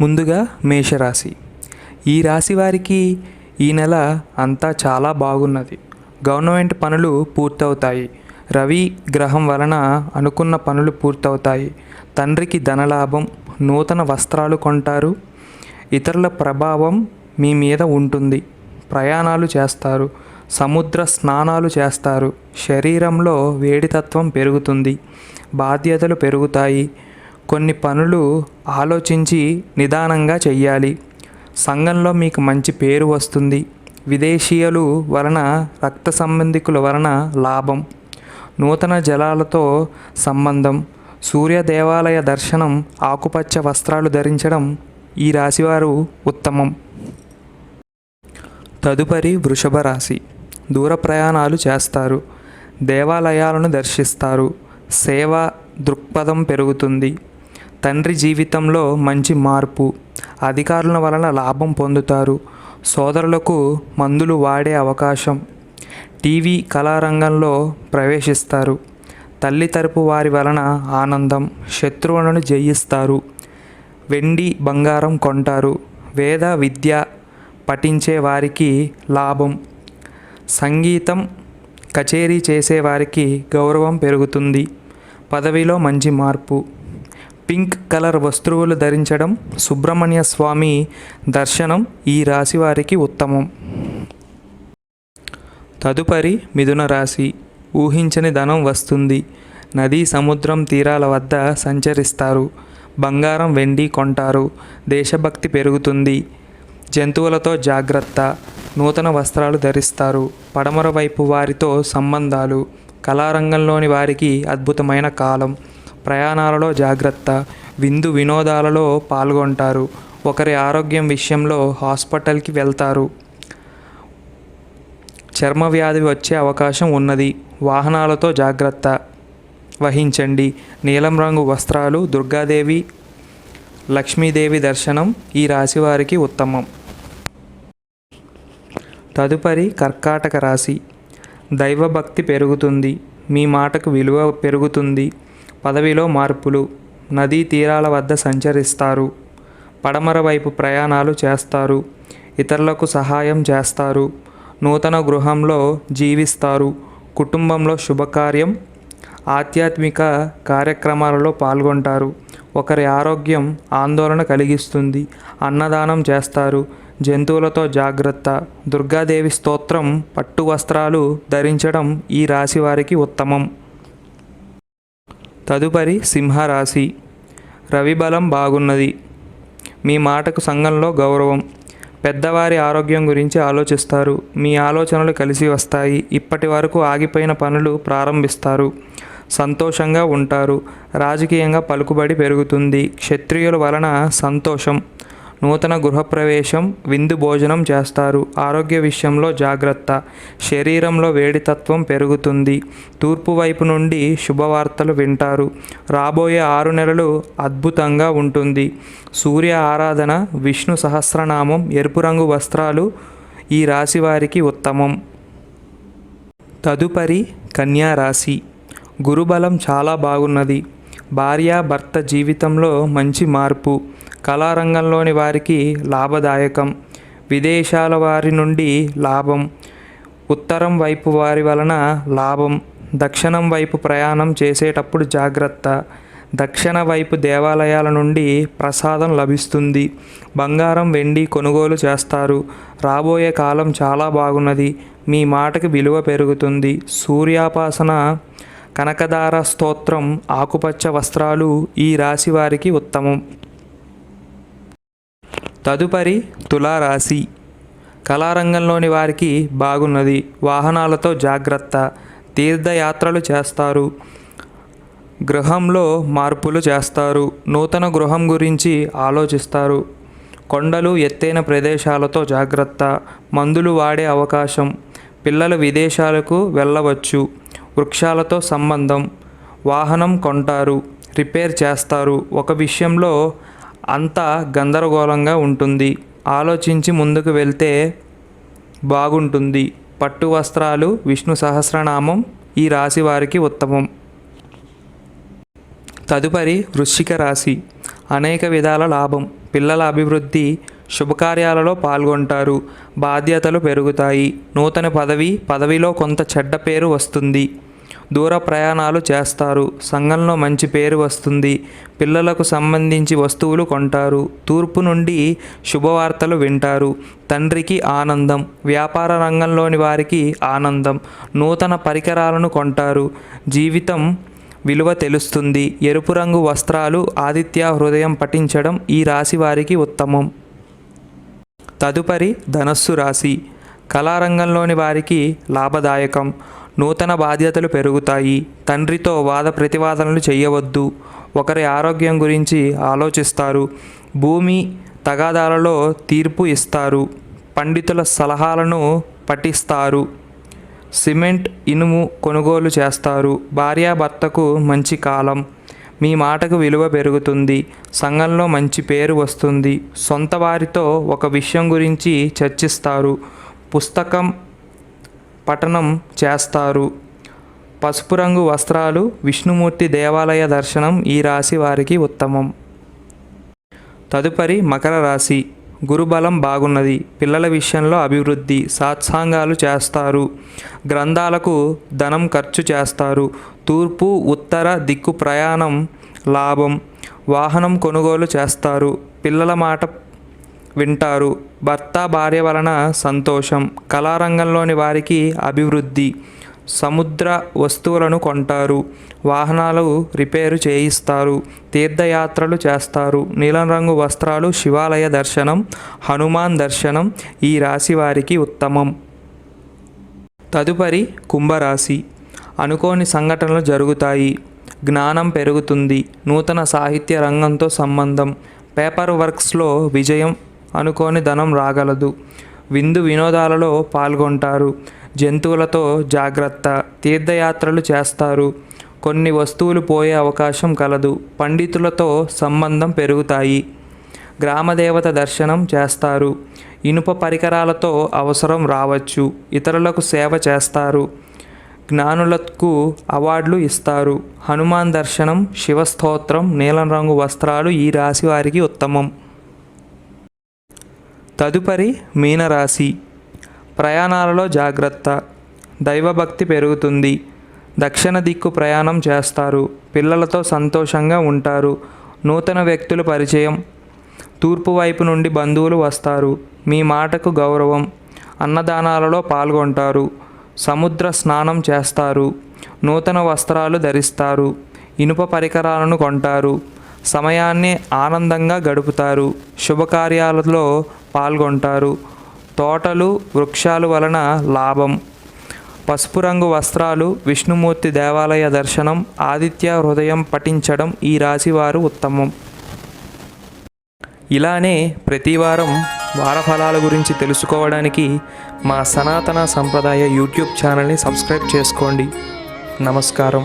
ముందుగా మేషరాశి. ఈ రాశి వారికి ఈ నెల అంతా చాలా బాగున్నది. గవర్నమెంట్ పనులు పూర్తవుతాయి. రవి గ్రహం వలన అనుకున్న పనులు పూర్తవుతాయి. తండ్రికి ధనలాభం నూతన వస్త్రాలు కొంటారు. ఇతరుల ప్రభావం మీ మీద ఉంటుంది. ప్రయాణాలు చేస్తారు. సముద్ర స్నానాలు చేస్తారు. శరీరంలో వేడితత్వం పెరుగుతుంది. బాధ్యతలు పెరుగుతాయి. కొన్ని పనులు ఆలోచించి నిదానంగా చెయ్యాలి. సంఘంలో మీకు మంచి పేరు వస్తుంది. విదేశీయులు వలన రక్త సంబంధికుల వలన లాభం. నూతన జలాలతో సంబంధం. సూర్య దేవాలయ దర్శనం ఆకుపచ్చ వస్త్రాలు ధరించడం ఈ రాశివారు ఉత్తమం. తదుపరి వృషభ రాశి. దూర ప్రయాణాలు చేస్తారు. దేవాలయాలను దర్శిస్తారు. సేవ దృక్పథం పెరుగుతుంది. తండ్రి జీవితంలో మంచి మార్పు అధికారుల వలన లాభం పొందుతారు. సోదరులకు మందులు వాడే అవకాశం టీవీ కళారంగంలో ప్రవేశిస్తారు. తల్లి తరపు వారి వలన ఆనందం శత్రువులను జయిస్తారు. వెండి బంగారం కొంటారు. వేద విద్య పఠించే వారికి లాభం సంగీతం కచేరీ చేసేవారికి గౌరవం పెరుగుతుంది. పదవిలో మంచి మార్పు పింక్ కలర్ వస్తువులు ధరించడం సుబ్రహ్మణ్య స్వామి దర్శనం ఈ రాశి వారికి ఉత్తమం. తదుపరి మిథున రాశి. ఊహించని ధనం వస్తుంది. నదీ సముద్రం తీరాల వద్ద సంచరిస్తారు. బంగారం వెండి కొంటారు. దేశభక్తి పెరుగుతుంది. జంతువులతో జాగ్రత్త. నూతన వస్త్రాలు ధరిస్తారు. పడమర వైపు వారితో సంబంధాలు. కళారంగంలోని వారికి అద్భుతమైన కాలం. ప్రయాణాలలో జాగ్రత్త విందు వినోదాలలో పాల్గొంటారు. ఒకరి ఆరోగ్యం విషయంలో హాస్పిటల్కి వెళ్తారు. చర్మ వ్యాధి వచ్చే అవకాశం ఉన్నది. వాహనాలతో జాగ్రత్త వహించండి. నీలం రంగు వస్త్రాలు దుర్గాదేవి లక్ష్మీదేవి దర్శనం ఈ రాశి వారికి ఉత్తమం. తదుపరి కర్కాటక రాశి. దైవభక్తి పెరుగుతుంది. మీ మాటకు విలువ పెరుగుతుంది. పదవిలో మార్పులు నదీ తీరాల వద్ద సంచరిస్తారు పడమర వైపు ప్రయాణాలు చేస్తారు ఇతరులకు సహాయం చేస్తారు నూతన గృహంలో జీవిస్తారు కుటుంబంలో శుభకార్యం ఆధ్యాత్మిక కార్యక్రమాలలో పాల్గొంటారు. ఒకరి ఆరోగ్యం ఆందోళన కలిగిస్తుంది అన్నదానం చేస్తారు జంతువులతో జాగ్రత్త దుర్గాదేవి స్తోత్రం పట్టు వస్త్రాలు ధరించడం ఈ రాశి వారికి ఉత్తమం. తదుపరి సింహరాశి. రవి బలం బాగున్నది. మీ మాటకు సంఘంలో గౌరవం. పెద్దవారి ఆరోగ్యం గురించి ఆలోచిస్తారు. మీ ఆలోచనలు కలిసి వస్తాయి. ఇప్పటి వరకు ఆగిపోయిన పనులు ప్రారంభిస్తారు. సంతోషంగా ఉంటారు. రాజకీయంగా పలుకుబడి పెరుగుతుంది. క్షత్రియుల వలన సంతోషం. నూతన గృహప్రవేశం విందు భోజనం చేస్తారు. ఆరోగ్య విషయంలో జాగ్రత్త. శరీరంలో వేడితత్వం పెరుగుతుంది. తూర్పు వైపు నుండి శుభవార్తలు వింటారు. రాబోయే ఆరు నెలలు అద్భుతంగా ఉంటుంది. సూర్య ఆరాధన విష్ణు సహస్రనామం ఎరుపు రంగు వస్త్రాలు ఈ రాశి వారికి ఉత్తమం. తదుపరి కన్యా రాశి. గురుబలం చాలా బాగున్నది. భార్య భర్త జీవితంలో మంచి మార్పు. కళారంగంలోని వారికి లాభదాయకం విదేశాల వారి నుండి లాభం ఉత్తరం వైపు వారి వలన లాభం దక్షిణం వైపు ప్రయాణం చేసేటప్పుడు జాగ్రత్త దక్షిణ వైపు దేవాలయాల నుండి ప్రసాదం లభిస్తుంది. బంగారం వెండి కొనుగోలు చేస్తారు. రాబోయే కాలం చాలా బాగున్నది. మీ మాటకి విలువ పెరుగుతుంది. సూర్యాపాసన కనకదార స్తోత్రం ఆకుపచ్చ వస్త్రాలు ఈ రాశి వారికి ఉత్తమం. తదుపరి తులారాశి. కళారంగంలోని వారికి బాగున్నది. వాహనాలతో జాగ్రత్త. తీర్థయాత్రలు చేస్తారు. గృహంలో మార్పులు చేస్తారు. నూతన గృహం గురించి ఆలోచిస్తారు. కొండలు ఎత్తైన ప్రదేశాలతో జాగ్రత్త. మందులు వాడే అవకాశం. పిల్లలు విదేశాలకు వెళ్ళవచ్చు. వృక్షాలతో సంబంధం. వాహనం కొంటారు. రిపేర్ చేస్తారు. ఒక విషయంలో అంతా గందరగోళంగా ఉంటుంది. ఆలోచించి ముందుకు వెళ్తే బాగుంటుంది. పట్టు వస్త్రాలు విష్ణు సహస్రనామం ఈ రాశి వారికి ఉత్తమం. తదుపరి వృశ్చిక రాశి. అనేక విధాల లాభం. పిల్లల అభివృద్ధి శుభకార్యాలలో పాల్గొంటారు. బాధ్యతలు పెరుగుతాయి. నూతన పదవి పదవిలో కొంత చెడ్డ పేరు వస్తుంది. దూర ప్రయాణాలు చేస్తారు. సంఘంలో మంచి పేరు వస్తుంది. పిల్లలకు సంబంధించి వస్తువులు కొంటారు. తూర్పు నుండి శుభవార్తలు వింటారు. తండ్రికి ఆనందం. వ్యాపార రంగంలోని వారికి ఆనందం. నూతన పరికరాలను కొంటారు. జీవితం విలువ తెలుస్తుంది. ఎరుపు రంగు వస్త్రాలు ఆదిత్య హృదయం పఠించడం ఈ రాశి వారికి ఉత్తమం. తదుపరి ధనస్సు రాశి. కళారంగంలోని వారికి లాభదాయకం. నూతన బాధ్యతలు పెరుగుతాయి. తండ్రితో వాద ప్రతివాదనలు చేయవద్దు. ఒకరి ఆరోగ్యం గురించి ఆలోచిస్తారు. భూమి తగాదాలలో తీర్పు ఇస్తారు. పండితుల సలహాలను పఠిస్తారు. సిమెంట్ ఇనుము కొనుగోలు చేస్తారు. భార్యాభర్తకు మంచి కాలం. మీ మాటకు విలువ పెరుగుతుంది. సంఘంలో మంచి పేరు వస్తుంది. సొంత వారితో ఒక విషయం గురించి చర్చిస్తారు. పుస్తకం పఠనం చేస్తారు. పసుపు రంగు వస్త్రాలు విష్ణుమూర్తి దేవాలయ దర్శనం ఈ రాశి వారికి ఉత్తమం. తదుపరి మకర రాశి. గురుబలం బాగున్నది. పిల్లల విషయంలో అభివృద్ధి సాత్సాంగాలు చేస్తారు. గ్రంథాలకు ధనం ఖర్చు చేస్తారు. తూర్పు ఉత్తర దిక్కు ప్రయాణం లాభం. వాహనం కొనుగోలు చేస్తారు. పిల్లల మాట వింటారు. భర్త భార్య వలన సంతోషం. కళారంగంలోని వారికి అభివృద్ధి. సముద్ర వస్తువులను కొంటారు. వాహనాలు రిపేరు చేయిస్తారు. తీర్థయాత్రలు చేస్తారు. నీలం రంగు వస్త్రాలు శివాలయ దర్శనం హనుమాన్ దర్శనం ఈ రాశి వారికి ఉత్తమం. తదుపరి కుంభరాశి. అనుకోని సంఘటనలు జరుగుతాయి. జ్ఞానం పెరుగుతుంది. నూతన సాహిత్య రంగంతో సంబంధం. పేపర్ వర్క్స్లో విజయం అనుకోని ధనం రాగలదు. విందు వినోదాలలో పాల్గొంటారు. జంతువులతో జాగ్రత్త తీర్థయాత్రలు చేస్తారు. కొన్ని వస్తువులు పోయే అవకాశం కలదు. పండితులతో సంబంధం పెరుగుతాయి. గ్రామదేవత దర్శనం చేస్తారు. ఇనుప పరికరాలతో అవసరం రావచ్చు. ఇతరులకు సేవ చేస్తారు. జ్ఞానులకు అవార్డులు ఇస్తారు. హనుమాన్ దర్శనం శివస్తోత్రం నీలం రంగు వస్త్రాలు ఈ రాశి వారికి ఉత్తమం. తదుపరి మీనరాశి. ప్రయాణాలలో జాగ్రత్త. దైవభక్తి పెరుగుతుంది. దక్షిణ దిక్కు ప్రయాణం చేస్తారు. పిల్లలతో సంతోషంగా ఉంటారు. నూతన వ్యక్తుల పరిచయం. తూర్పు వైపు నుండి బంధువులు వస్తారు. మీ మాటకు గౌరవం. అన్నదానాలలో పాల్గొంటారు. సముద్ర స్నానం చేస్తారు. నూతన వస్త్రాలు ధరిస్తారు. ఇనుప పరికరాలను కొంటారు. సమయాన్ని ఆనందంగా గడుపుతారు. శుభకార్యాలలో పాల్గొంటారు. తోటలు వృక్షాలు వలన లాభం. పసుపు రంగు వస్త్రాలు విష్ణుమూర్తి దేవాలయ దర్శనం ఆదిత్య హృదయం పఠించడం ఈ రాశివారు ఉత్తమం. ఇలానే ప్రతివారం వారఫలాల గురించి తెలుసుకోవడానికి మా సనాతన సంప్రదాయ యూట్యూబ్ ఛానల్ని సబ్స్క్రైబ్ చేసుకోండి. నమస్కారం.